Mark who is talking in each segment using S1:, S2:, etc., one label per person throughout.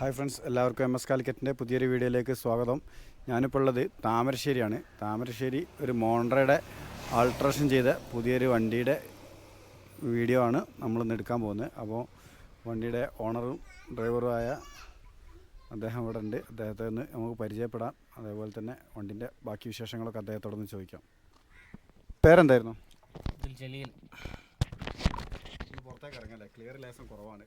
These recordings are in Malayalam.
S1: ഹായ് ഫ്രണ്ട്സ് എല്ലാവർക്കും എം എസ് കാലിക്കറ്റിന്റെ പുതിയൊരു വീഡിയോയിലേക്ക് സ്വാഗതം. ഞാനിപ്പോൾ ഉള്ളത് താമരശ്ശേരിയാണ്. താമരശ്ശേരി ഒരു മോണ്ട്രയുടെ ആൾട്രേഷൻ ചെയ്ത പുതിയൊരു വണ്ടിയുടെ വീഡിയോ ആണ് നമ്മൾ ഇന്ന് എടുക്കാൻ പോകുന്നത്. അപ്പോൾ വണ്ടിയുടെ ഓണറും ഡ്രൈവറുമായ അദ്ദേഹം ഇവിടെ ഉണ്ട്. അദ്ദേഹത്തെ ഒന്ന് നമുക്ക് പരിചയപ്പെടാം. അതേപോലെ തന്നെ വണ്ടിന്റെ ബാക്കി വിശേഷങ്ങളൊക്കെ അദ്ദേഹത്തോടൊന്ന് ചോദിക്കാം. പേരെന്തായിരുന്നു? പുറത്തേക്ക് ഇറങ്ങല്ലേ? ക്ലിയർ ലേസം കുറവാണ്.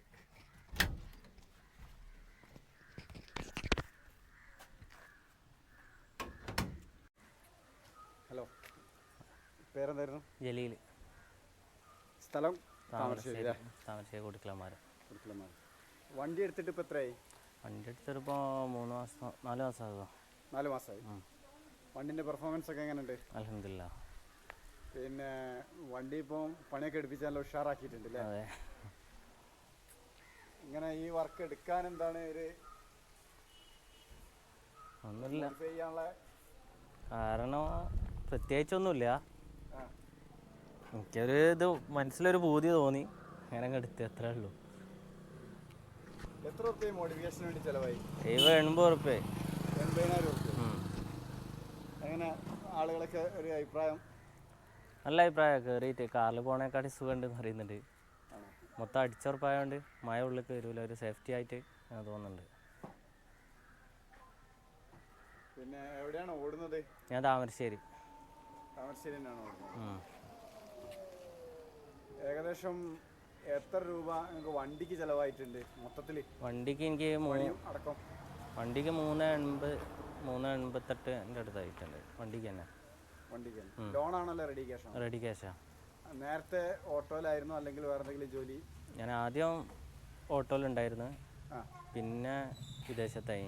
S1: പേരെന്തായിരുന്നു?
S2: ജലീൽ
S1: സ്ഥലം?
S2: താമരശ്ശേരി
S1: താമരശ്ശേരി
S2: കൊടുക്കലമാര്.
S1: വണ്ടി എടുത്തിട്ട് ഇപ്പോൾ എത്രയായി?
S2: വണ്ടി എടുത്തിട്ടിപ്പോൾ മൂന്ന് മാസം നാല് മാസം ആകുമോ
S1: നാല് മാസമായി. വണ്ടിന്റെ പെർഫോമൻസ് ഒക്കെ എങ്ങനെയുണ്ട്?
S2: അലഹമില്ല
S1: പിന്നെ വണ്ടി ഇപ്പം പണിയൊക്കെ എടുപ്പിച്ചാൽ ഉഷാറാക്കിയിട്ടുണ്ട് അല്ലേ?
S2: അതെ.
S1: ഇങ്ങനെ ഈ വർക്ക് എടുക്കാൻ എന്താണ് ഒരു
S2: ഒന്നുമില്ല.
S1: ചെയ്യാനുള്ള
S2: കാരണം പ്രത്യേകിച്ചൊന്നുമില്ല. എനിക്കൊരു ഇത് മനസ്സിലൊരു ബോധ്യ തോന്നി. അങ്ങനെ അങ്ങ് എടുത്ത് എത്ര ഉള്ളൂ.
S1: എത്ര റുപ്യ വേണ്ടി ചിലവായി?
S2: എൺപത് റുപ്യേ
S1: എൺപതിനായിരം റുപ്യ അങ്ങനെ ആളുകളൊക്കെ ഒരു അഭിപ്രായം?
S2: നല്ല അഭിപ്രായം. കയറിയിട്ട് കാറിൽ പോണേക്കാട്ടി സുഖമുണ്ടെന്ന് അറിയുന്നുണ്ട്
S1: ആണോ
S2: മൊത്തം അടിച്ചുറപ്പായതുകൊണ്ട് മഴ ഉള്ളിൽ കയറൂല ഒരു സേഫ്റ്റി ആയിട്ട് ഞാൻ തോന്നുന്നുണ്ട്.
S1: പിന്നെ എവിടെയാണ് ഓടുന്നത്?
S2: ഞാൻ താമരശ്ശേരി.
S1: താമരശ്ശേരി തന്നെയാണ് ഓടുന്നത്. ഏകദേശം എത്ര രൂപ നിങ്ങൾക്ക് വണ്ടിക്ക് ചിലവായിട്ടുണ്ട് മൊത്തത്തിൽ
S2: വണ്ടിക്ക് എനിക്ക്
S1: അടക്കം.
S2: വണ്ടിക്ക് മൂന്ന് എൺപത് മൂന്ന് എൺപത്തെട്ട് എന്റെ അടുത്തായിട്ടുണ്ട് വണ്ടിക്ക് തന്നെ.
S1: വണ്ടിക്ക് ലോൺ ആണല്ലോ റെഡി ക്യാഷ്
S2: റെഡി ക്യാഷാ
S1: നേരത്തെ ഓട്ടോയിലായിരുന്നു അല്ലെങ്കിൽ വേറെ എന്തെങ്കിലും ജോലി?
S2: ഞാൻ ആദ്യം ഓട്ടോയിലുണ്ടായിരുന്നു. പിന്നെ വിദേശത്തായി.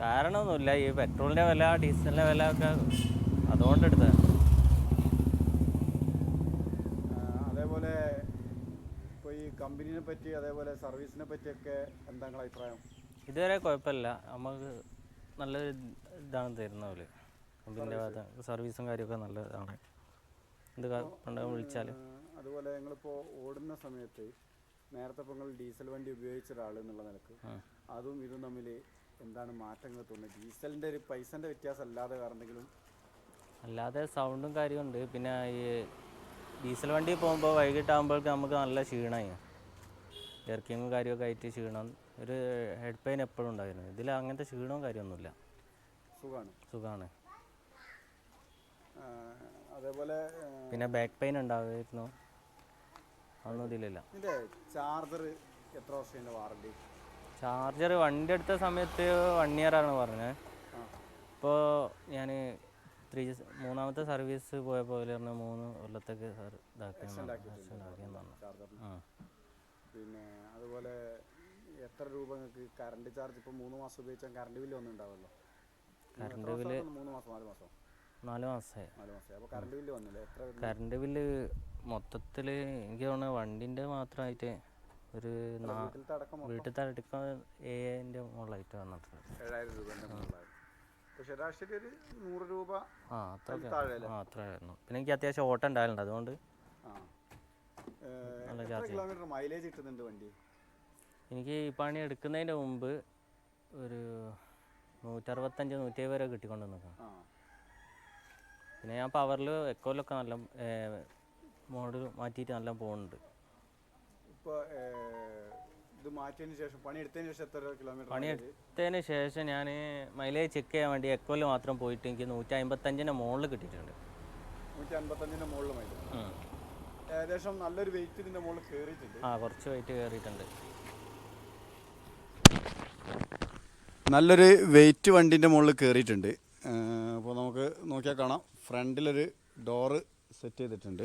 S2: കാരണമൊന്നുമില്ല. ഈ പെട്രോളിന്റെ വില ഡീസലിന്റെ വില ഒക്കെ അതുകൊണ്ട് എടുത്തത്
S1: അതേപോലെ ഇപ്പോൾ ഈ കമ്പനീനെ പറ്റി അതേപോലെ സർവീസിനെ പറ്റിയൊക്കെ എന്താ അഭിപ്രായം?
S2: ഇതുവരെ കുഴപ്പമില്ല. നമുക്ക് നല്ല ഇതാണ് തരുന്ന പോലെ കമ്പനിന്റെ ഭാഗത്ത് സർവീസും കാര്യമൊക്കെ നല്ലതാണ്. എന്ത് ഉണ്ടെങ്കിൽ വിളിച്ചാൽ
S1: അതുപോലെ നിങ്ങളിപ്പോൾ ഓടുന്ന സമയത്ത് നേരത്തെ ഇപ്പോൾ നിങ്ങൾ ഡീസൽ വണ്ടി ഉപയോഗിച്ച ഒരാൾ എന്നുള്ള നിലയ്ക്ക് അതും ഇതും തമ്മിൽ എന്താണ് മാറ്റങ്ങൾ തോന്നുന്നത്? ഡീസലിന്റെ ഒരു പൈസന്റെ വ്യത്യാസം അല്ലാതെ വേറെ എന്തെങ്കിലും
S2: അല്ലാതെ സൗണ്ടും കാര്യമുണ്ട് പിന്നെ ഈ ഡീസൽ വണ്ടി പോകുമ്പോൾ വൈകിട്ടാകുമ്പോഴേക്കും നമുക്ക് നല്ല ക്ഷീണമായി. ജെർക്കിങ്ങും കാര്യമൊക്കെ ആയിട്ട് ക്ഷീണം. ഒരു ഹെഡ് പെയിൻ എപ്പോഴും ഉണ്ടായിരുന്നു. ഇതിൽ അങ്ങനത്തെ ക്ഷീണവും കാര്യമൊന്നുമില്ല.
S1: സുഖമാണ്
S2: സുഖമാണ്
S1: അതേപോലെ
S2: പിന്നെ ബാക്ക് പെയിൻ ഉണ്ടാകുമായിരുന്നു അതൊന്നും ഇതിലില്ല.
S1: ചാർജർ എത്ര വർഷത്തിന്റെ വാറണ്ടി
S2: ചാർജർ വണ്ടി എടുത്ത സമയത്ത് വൺ ഇയർ ആണ് പറഞ്ഞത് ഇപ്പോൾ ഞാൻ ത്രീ മൂന്നാമത്തെ സർവീസ് പോയപ്പോൾ പറഞ്ഞ മൂന്ന് കൊല്ലത്തേക്ക് സാർ ഇതാക്കിയെന്നാണ്
S1: പിന്നെ അതുപോലെ എത്ര രൂപ നിങ്ങൾക്ക് കറണ്ട് ചാർജ് ഇപ്പോൾ മൂന്ന് മാസം ഉപയോഗിച്ചാൽ കറണ്ട് ബില്ല് ഒന്നും ഉണ്ടാവുമല്ലോ
S2: കറണ്ട് ബില്ല്?
S1: മൂന്ന് മാസം നാല് മാസം?
S2: നാല് മാസമായി
S1: നാല് മാസം. അപ്പോൾ കറണ്ട് ബില്ല് വന്നില്ല? എത്ര?
S2: കറണ്ട് ബില്ല് മൊത്തത്തിൽ എനിക്ക് തോന്നുന്നു വണ്ടിന്റെ മാത്രമായിട്ട് ഒരു വീട്ടിൽ
S1: വീട്ടിലത്തെ അടക്കം
S2: അടുക്ക ഏഴിന്റെ മുകളിലായിട്ട് വന്നിട്ടുണ്ട്
S1: ഏഴായിരം അപ്പോൾ ശരാശരി ഒരു നൂറ് രൂപ
S2: ആ അത്രയൊക്കെ
S1: താഴെ അല്ലേ?
S2: ആ അത്ര ആയിരുന്നു പിന്നെ എനിക്ക് അത്യാവശ്യം ഓട്ടം ഉണ്ടായിട്ടുണ്ട് അതുകൊണ്ട്
S1: ആ. ഏഹ്,
S2: നല്ല
S1: എത്ര
S2: charge
S1: കിലോമീറ്റർ മൈലേജ് കിട്ടുന്നുണ്ട് വണ്ടി?
S2: എനിക്ക് ഈ പണി എടുക്കുന്നതിന്റെ മുമ്പ് ഒരു നൂറ്ററുപത്തഞ്ച് നൂറ്റി വരെ കിട്ടിക്കൊണ്ട് നിൽക്കാം
S1: ആ.
S2: പിന്നെ ഞാൻ പവറിൽ എക്കോലൊക്കെ നല്ല മോഡ് മാറ്റിയിട്ട് നല്ല പോകുന്നുണ്ട്
S1: ഇപ്പോൾ ഇത് മാറ്റിയതിന് ശേഷം പണി എടുത്തതിന് ശേഷം എത്ര കിലോമീറ്റർ
S2: പണി എടുത്തതിന് ശേഷം ഞാൻ മൈലേജ് ചെക്ക് ചെയ്യാൻ വേണ്ടി എക്കോൽ മാത്രം പോയിട്ട് എനിക്ക് നൂറ്റി അമ്പത്തഞ്ചിന്റെ മുകളിൽ കിട്ടിയിട്ടുണ്ട്
S1: നൂറ്റി അൻപത്തഞ്ചിന്റെ മുകളിൽ മൈലേജ് ഏകദേശം നല്ലൊരു വെയിറ്റ് ഇതിന്റെ മുകളിൽ കയറിയിട്ടുണ്ട്
S2: ആ കുറച്ച് വെയിറ്റ് കയറിയിട്ടുണ്ട്
S1: നല്ലൊരു വെയിറ്റ് വണ്ടിന്റെ മുകളിൽ കയറിയിട്ടുണ്ട് അപ്പോൾ നമുക്ക് നോക്കിയാൽ കാണാം. ഫ്രണ്ടിലൊരു ഡോറ് സെറ്റ് ചെയ്തിട്ടുണ്ട്.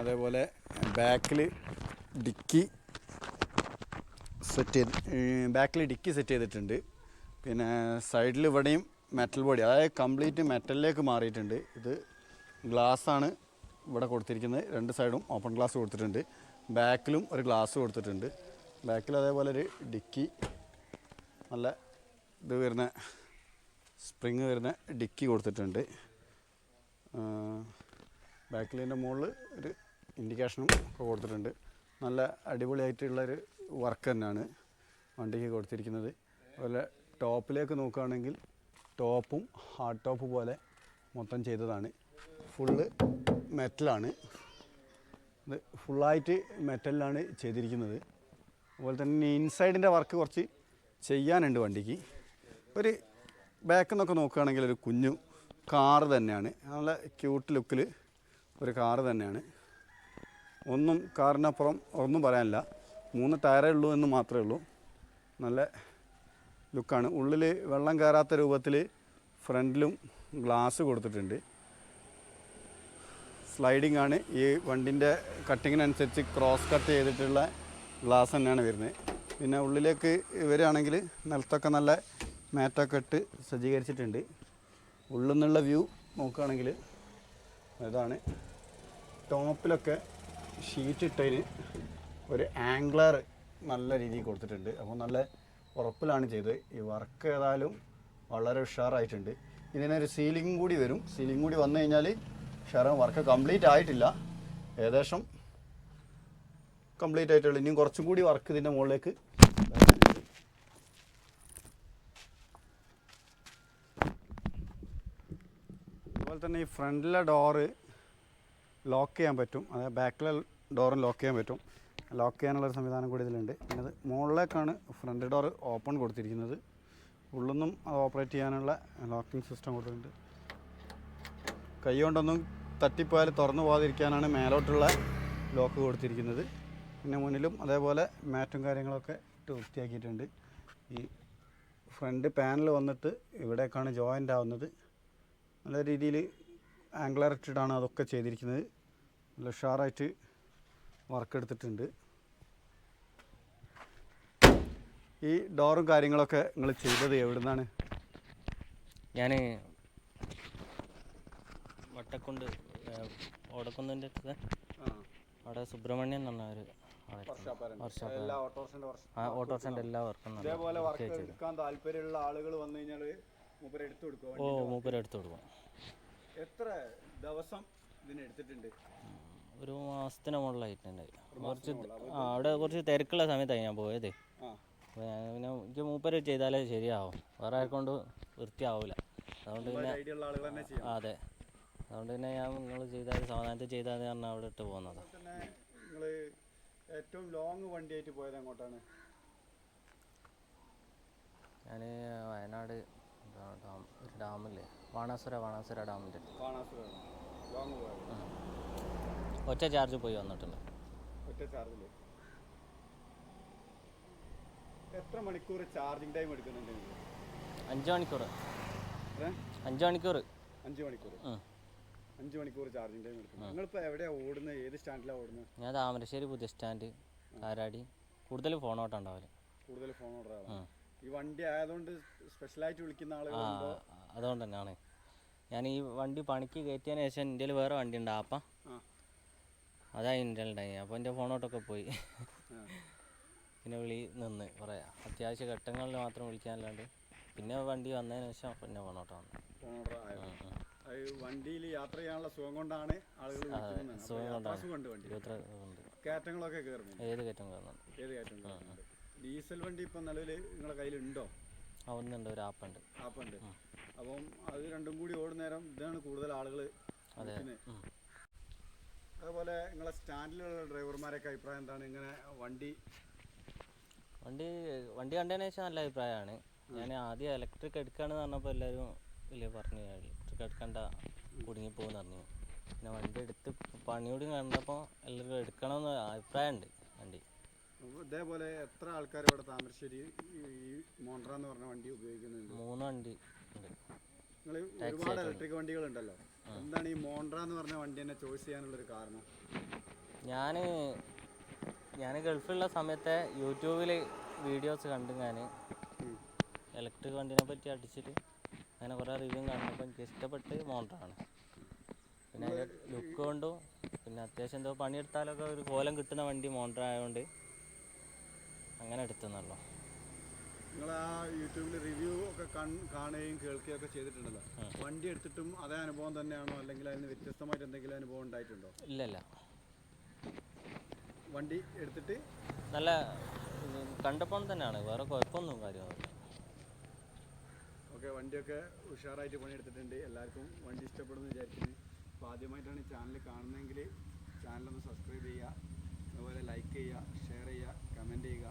S1: അതേപോലെ ബാക്കിൽ ഡിക്കി സെറ്റ് ചെയ്ത് ബാക്കിൽ ഡിക്കി സെറ്റ് ചെയ്തിട്ടുണ്ട്. പിന്നെ സൈഡിൽ ഇവിടെയും മെറ്റൽ ബോഡി അതായത് കംപ്ലീറ്റ് മെറ്റലിലേക്ക് മാറിയിട്ടുണ്ട്. ഇത് ഗ്ലാസ് ആണ് ഇവിടെ കൊടുത്തിരിക്കുന്നത്. രണ്ട് സൈഡും ഓപ്പൺ ഗ്ലാസ് കൊടുത്തിട്ടുണ്ട്. ബാക്കിലും ഒരു ഗ്ലാസ് കൊടുത്തിട്ടുണ്ട്. ബാക്കിൽ അതേപോലെ ഒരു ഡിക്കി നല്ല ഇത് വരുന്ന സ്പ്രിങ് വരുന്ന ഡിക്കി കൊടുത്തിട്ടുണ്ട്. ബാക്കിലിന്റെ മുകളിൽ ഒരു ഇൻഡിക്കേഷനും ഒക്കെ കൊടുത്തിട്ടുണ്ട്. നല്ല അടിപൊളിയായിട്ടുള്ളൊരു വർക്ക് തന്നെയാണ് വണ്ടിക്ക് കൊടുത്തിരിക്കുന്നത്. അതുപോലെ ടോപ്പിലേക്ക് നോക്കുകയാണെങ്കിൽ ടോപ്പും ഹാർഡ് ടോപ്പ് പോലെ മൊത്തം ചെയ്തതാണ്. ഫുള്ള് മെറ്റലാണ് ഇത് ഫുള്ളായിട്ട് മെറ്റലിലാണ് ചെയ്തിരിക്കുന്നത്. അതുപോലെ തന്നെ ഇൻസൈഡിന്റെ വർക്ക് കുറച്ച് ചെയ്യാനുണ്ട് വണ്ടിക്ക്. ഒരു ബാക്ക് നിന്നൊക്കെ നോക്കുകയാണെങ്കിൽ ഒരു കുഞ്ഞു കാറ് തന്നെയാണ്. നല്ല ക്യൂട്ട് ലുക്കിൽ ഒരു കാറ് തന്നെയാണ്. ഒന്നും കാറിനപ്പുറം ഒന്നും പറയാനില്ല. മൂന്ന് ടയറേ ഉള്ളൂ എന്ന് മാത്രമേ ഉള്ളൂ. നല്ല ലുക്കാണ് ഉള്ളിൽ വെള്ളം കയറാത്ത രൂപത്തിൽ ഫ്രണ്ടിലും ഗ്ലാസ് കൊടുത്തിട്ടുണ്ട്. സ്ലൈഡിംഗ് ആണ്. ഈ വണ്ടിന്റെ കട്ടിങ്ങിനനുസരിച്ച് ക്രോസ് കട്ട് ചെയ്തിട്ടുള്ള ഗ്ലാസ് തന്നെയാണ് വരുന്നത്. പിന്നെ ഉള്ളിലേക്ക് വരികയാണെങ്കിൽ നിലത്തൊക്കെ നല്ല മാറ്റൊക്കെ ഇട്ട് സജ്ജീകരിച്ചിട്ടുണ്ട്. ഉള്ളിൽ നിന്നുള്ള വ്യൂ നോക്കുകയാണെങ്കിൽ ഇതാണ്. ടോപ്പിലൊക്കെ ഷീറ്റ് ഇട്ടതിന് ഒരു ആംഗ്ലർ നല്ല രീതിയിൽ കൊടുത്തിട്ടുണ്ട്. അപ്പോൾ നല്ല ഉറപ്പിലാണ് ചെയ്തത്. ഈ വർക്ക് ഏതായാലും വളരെ ഉഷാറായിട്ടുണ്ട്. ഇതിനൊരു സീലിംഗ് കൂടി വരും. സീലിംഗ് കൂടി വന്നു കഴിഞ്ഞാൽ ഷെറം വർക്ക് കംപ്ലീറ്റ് ആയിട്ടില്ല. ഏകദേശം കംപ്ലീറ്റ് ആയിട്ടുള്ളൂ. ഇനിയും കുറച്ചും കൂടി വർക്ക് ഇതിന്റെ മുകളിലേക്ക്. അതുപോലെ തന്നെ ഈ ഫ്രണ്ടിലെ ഡോറ് ലോക്ക് ചെയ്യാൻ പറ്റും. അതായത് ബാക്കിലെ ഡോറും ലോക്ക് ചെയ്യാൻ പറ്റും. ലോക്ക് ചെയ്യാനുള്ള ഒരു സംവിധാനം കൂടി ഇതിലുണ്ട്. പിന്നെ അത് മുകളിലേക്കാണ് ഫ്രണ്ട് ഡോർ ഓപ്പൺ കൊടുത്തിരിക്കുന്നത്. ഉള്ളൊന്നും അത് ഓപ്പറേറ്റ് ചെയ്യാനുള്ള ലോക്കിംഗ് സിസ്റ്റം കൊടുത്തിട്ടുണ്ട്. കൈ കൊണ്ടൊന്നും തട്ടിപ്പോയാൽ തുറന്നു പോകാതിരിക്കാനാണ് മേലോട്ടുള്ള ലോക്ക് കൊടുത്തിരിക്കുന്നത്. പിന്നെ മുന്നിലും അതേപോലെ മാറ്റും കാര്യങ്ങളൊക്കെ ഇട്ട് വൃത്തിയാക്കിയിട്ടുണ്ട്. ഈ ഫ്രണ്ട് പാനൽ വന്നിട്ട് ഇവിടേക്കാണ് ജോയിന്റ് ആവുന്നത്. നല്ല രീതിയിൽ ആംഗ്ലർ ഇട്ടിട്ടാണ് അതൊക്കെ ചെയ്തിരിക്കുന്നത്. നല്ല ഉഷാറായിട്ട് വർക്ക് എടുത്തിട്ടുണ്ട്. ഈ ഡോറും കാര്യങ്ങളൊക്കെ നിങ്ങൾ ചെയ്തത് എവിടുന്നാണ്?
S2: ഞാൻ വട്ടക്കൊണ്ട് ഓടക്കുന്നിന്റെ അടുത്ത്. അവിടെ സുബ്രഹ്മണ്യൻ എന്ന് ഒരു ഓട്ടോറിക്ഷന്റെ
S1: എല്ലാ
S2: വർക്കും
S1: ഇതേപോലെ വർക്ക് എടുക്കാൻ താല്പര്യമുള്ള ആളുകൾ വന്നു കഴിഞ്ഞാൽ മൂപ്പര് എടുത്തു കൊടുക്കുക
S2: ഓ മൂപ്പര് എടുത്തു കൊടുക്കും.
S1: എത്ര ദിവസം ഇതിനെടുത്തിട്ടുണ്ട്
S2: ഒരു മാസത്തിന് മുകളിലായിട്ടുണ്ട്. കുറച്ച് അവിടെ കുറച്ച് തിരക്കുള്ള സമയത്താണ് ഞാൻ പോയത്. പിന്നെ എനിക്ക് മൂപ്പര് ചെയ്താലേ ശരിയാവും. വേറെ ആർക്കൊണ്ട് വൃത്തിയാവില്ല അതുകൊണ്ട് പിന്നെ അതെ. അതുകൊണ്ട് പിന്നെ ഞാൻ നിങ്ങൾ ചെയ്താൽ സാവധാനത്തിൽ ചെയ്താൽ പറഞ്ഞാൽ അവിടെ ഇട്ട് പോകുന്നത്.
S1: നിങ്ങൾ ഏറ്റവും ലോങ് വണ്ടിയായിട്ട് പോയത്
S2: ഞാൻ വയനാട് ഡാം ഒരു ഡാമില്ലേ? വാണാസുര വാണാസുര
S1: ഡാമിന്റെ ലോങ് പോയത്.
S2: ഒറ്റ ചാർജ് പോയി വന്നിട്ടുണ്ട്.
S1: ഒറ്റ ചാർജിൽ എത്ര മണിക്കൂർ ചാർജിങ് ടൈം എടുക്കുന്നുണ്ട്
S2: അഞ്ച് മണിക്കൂർ? അഞ്ച് മണിക്കൂർ
S1: അഞ്ച് മണിക്കൂർ. അഞ്ച് മണിക്കൂർ ചാർജിങ് ടൈം എടുക്കും നിങ്ങളിപ്പോൾ എവിടെയാണ് ഓടുന്നത്? ഏത് സ്റ്റാൻഡിലാണ് ഓടുന്നത്?
S2: ഞാൻ താമരശ്ശേരി പുതിയ സ്റ്റാൻഡ് ആരാടി കൂടുതൽ ഫോൺ ഉണ്ടാവില്ല
S1: കൂടുതൽ ഫോൺ ഓർഡർ ഈ വണ്ടി ആയതുകൊണ്ട് സ്പെഷ്യലായിട്ട് വിളിക്കുന്ന ആളുകളുണ്ടോ
S2: അതുകൊണ്ട് തന്നെയാണ്. ഞാൻ ഈ വണ്ടി പണിക്ക് കയറ്റിയതിന് ശേഷം ഇന്ത്യയിൽ വേറെ വണ്ടി ഉണ്ട് അപ്പം അതാ ഇന്ത്യയിലുണ്ടായി. അപ്പോൾ എന്റെ ഫോണോട്ടൊക്കെ പോയി. പിന്നെ വിളി നിന്ന് കുറേ. അത്യാവശ്യ ഘട്ടങ്ങളിൽ മാത്രം വിളിക്കാനല്ലാണ്ട് പിന്നെ വണ്ടി വന്നതിന് ശേഷം പിന്നെ പോണോട്ടോ വന്നു.
S1: വണ്ടിയിൽ യാത്ര ചെയ്യാനുള്ള സുഖം കൊണ്ടാണ്
S2: ഉണ്ട്
S1: കയറ്റങ്ങളൊക്കെ കയറുന്നുണ്ട്.
S2: ഏത് കയറ്റം കയറുന്നുണ്ട്?
S1: ഏത് കയറ്റം കയറുന്നുണ്ട്? ഡീസൽ വണ്ടി ഇപ്പം നിലവിൽ നിങ്ങളുടെ കയ്യിലുണ്ടോ?
S2: ഒന്നുണ്ട്. ഒരു ആപ്പുണ്ട്.
S1: ആപ്പുണ്ട്. അപ്പം അത് രണ്ടും കൂടി ഓടുന്ന നേരം ഇതാണ് കൂടുതൽ ആളുകൾ
S2: അതെ.
S1: അതുപോലെ നിങ്ങളെ സ്റ്റാൻഡിലുള്ള ഡ്രൈവർമാരൊക്കെ അഭിപ്രായം എന്താണ്? ഇങ്ങനെ വണ്ടി
S2: വണ്ടി വണ്ടി കണ്ടതിന് ശേഷം നല്ല അഭിപ്രായമാണ്. ഞാൻ ആദ്യം ഇലക്ട്രിക് എടുക്കുകയാണെന്ന് പറഞ്ഞപ്പോൾ എല്ലാവരും വലിയ പറഞ്ഞു ഇലക്ട്രിക് എടുക്കണ്ട കുടുങ്ങിപ്പോകും പറഞ്ഞു. പിന്നെ വണ്ടി എടുത്ത് പണിയോട് കണ്ടപ്പോൾ എല്ലാവരും എടുക്കണമെന്ന് അഭിപ്രായമുണ്ട് വണ്ടി.
S1: ഇതേപോലെ എത്ര ആൾക്കാർ ഇവിടെ താമരശ്ശേരി ഈ മോണ്ട്ര എന്ന് പറഞ്ഞ വണ്ടി ഉപയോഗിക്കുന്നുണ്ട്?
S2: മൂന്ന് വണ്ടി ഉണ്ട്.
S1: നിങ്ങൾ ഒരുപാട് ഇലക്ട്രിക് വണ്ടികളുണ്ടല്ലോ എന്താണ് ഈ മോണ്ട്ര എന്ന് പറഞ്ഞ വണ്ടി തന്നെ ചോയ്സ് ചെയ്യാനുള്ളൊരു കാരണം?
S2: ഞാൻ ഞാൻ ഗൾഫിലുള്ള സമയത്തെ യൂട്യൂബിൽ വീഡിയോസ് കണ്ടു ഞാൻ ഇലക്ട്രിക് വണ്ടിനെ പറ്റി അടിച്ചിട്ട് അങ്ങനെ കുറേ റിവ്യൂ കണ്ടപ്പോൾ എനിക്ക് ഇഷ്ടപ്പെട്ട് മോണ്ടറാണ് പിന്നെ അതിന്റെ ലുക്ക് കൊണ്ടും പിന്നെ അത്യാവശ്യം എന്തോ പണിയെടുത്താലൊക്കെ ഒരു കോലം കിട്ടുന്ന വണ്ടി മോണ്ടർ ആയതുകൊണ്ട് അങ്ങനെ എടുത്തെന്നുള്ളൂ.
S1: നിങ്ങൾ ആ യൂട്യൂബിൽ റിവ്യൂ ഒക്കെ കാണുകയും കേൾക്കുകയും ഒക്കെ ചെയ്തിട്ടുണ്ടല്ലോ? വണ്ടി എടുത്തിട്ടും അതേ അനുഭവം തന്നെയാണോ? അല്ലെങ്കിൽ അതിന് വ്യത്യസ്തമായിട്ട് എന്തെങ്കിലും അനുഭവം ഉണ്ടായിട്ടുണ്ടോ?
S2: ഇല്ല ഇല്ല.
S1: വണ്ടി എടുത്തിട്ട്
S2: നല്ല കണ്ടപ്പം കണ്ടപ്പോൾ തന്നെയാണ്. വേറെ കുഴപ്പമൊന്നും കാര്യമൊന്നുമില്ല
S1: ഓക്കെ വണ്ടിയൊക്കെ ഉഷാറായിട്ട് പണി എടുത്തിട്ടുണ്ട് എല്ലാവർക്കും വണ്ടി ഇഷ്ടപ്പെടുമെന്ന് വിചാരിക്കുന്നു. അപ്പോൾ ആദ്യമായിട്ടാണ് ചാനൽ കാണുന്നതെങ്കിൽ ചാനലൊന്ന് സബ്സ്ക്രൈബ് ചെയ്യുക. അതുപോലെ ലൈക്ക് ചെയ്യുക ഷെയർ ചെയ്യുക കമന്റ് ചെയ്യുക.